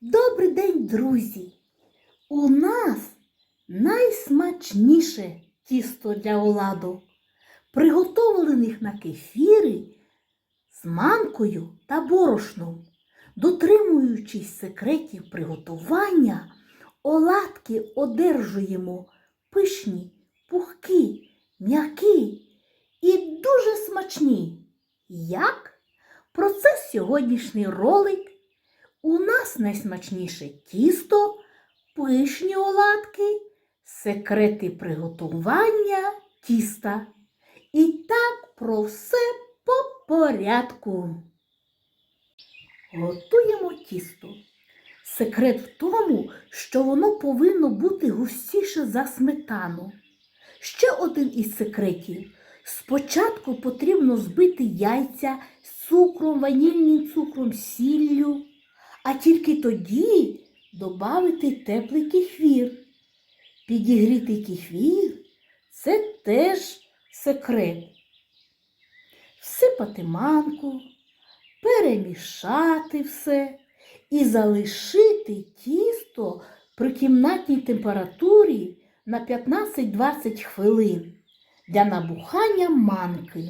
Добрий день, друзі! У нас найсмачніше тісто для оладу, приготовлених на кефірі з манкою та борошном. Дотримуючись секретів приготування, оладки одержуємо пишні, пухкі, м'які і дуже смачні. Як? Про це сьогоднішній ролик. У нас найсмачніше тісто, пишні оладки, секрети приготування тіста. І так про все по порядку. Готуємо тісто. Секрет в тому, що воно повинно бути густіше за сметану. Ще один із секретів. Спочатку потрібно збити яйця з цукром, ванільним цукром, сіллю, а тільки тоді додати теплий кефір. Підігрітий кефір це теж секрет. Всипати манку, перемішати все і залишити тісто при кімнатній температурі на 15-20 хвилин для набухання манки.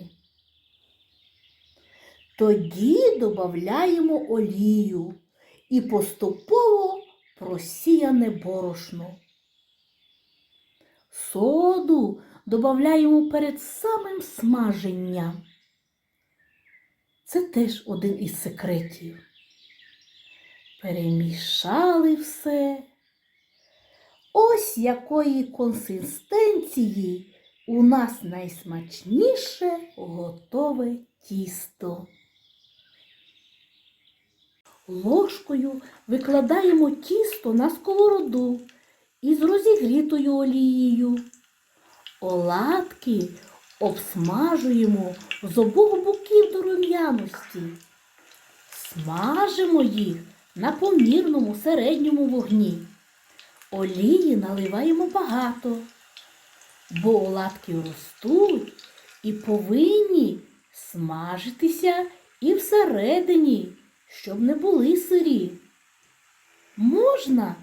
Тоді додаємо олію і поступово просіяне борошно. Соду додаємо перед самим смаженням. Це теж один із секретів. Перемішали все. Ось якої консистенції у нас найсмачніше готове тісто. Ложкою викладаємо тісто на сковороду із розігрітою олією. Оладки обсмажуємо з обох боків до рум'яності. Смажимо їх на помірному середньому вогні. Олії наливаємо багато, бо оладки ростуть і повинні смажитися і всередині, щоб не були сирі. Можна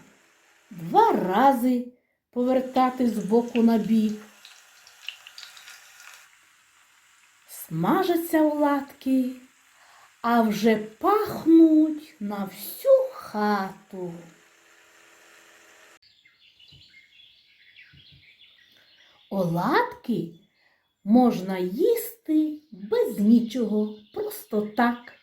два рази повертати з боку на бік. Смажаться оладки, а вже пахнуть на всю хату. Оладки можна їсти без нічого, просто так.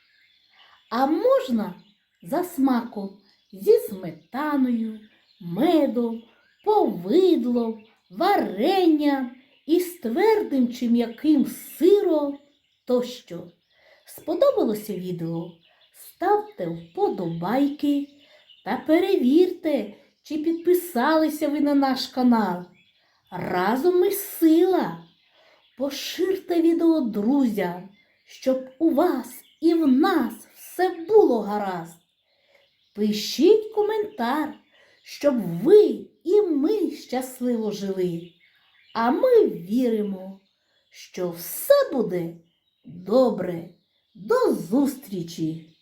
А можна за смаком зі сметаною, медом, повидлом, варенням і з твердим чи м'яким сиром тощо. Сподобалося відео? Ставте вподобайки та перевірте, чи підписалися ви на наш канал. Разом ми сила. Поширте відео друзям, щоб у вас і в нас все було гаразд. Пишіть коментар, щоб ви і ми щасливо жили. А ми віримо, що все буде добре. До зустрічі!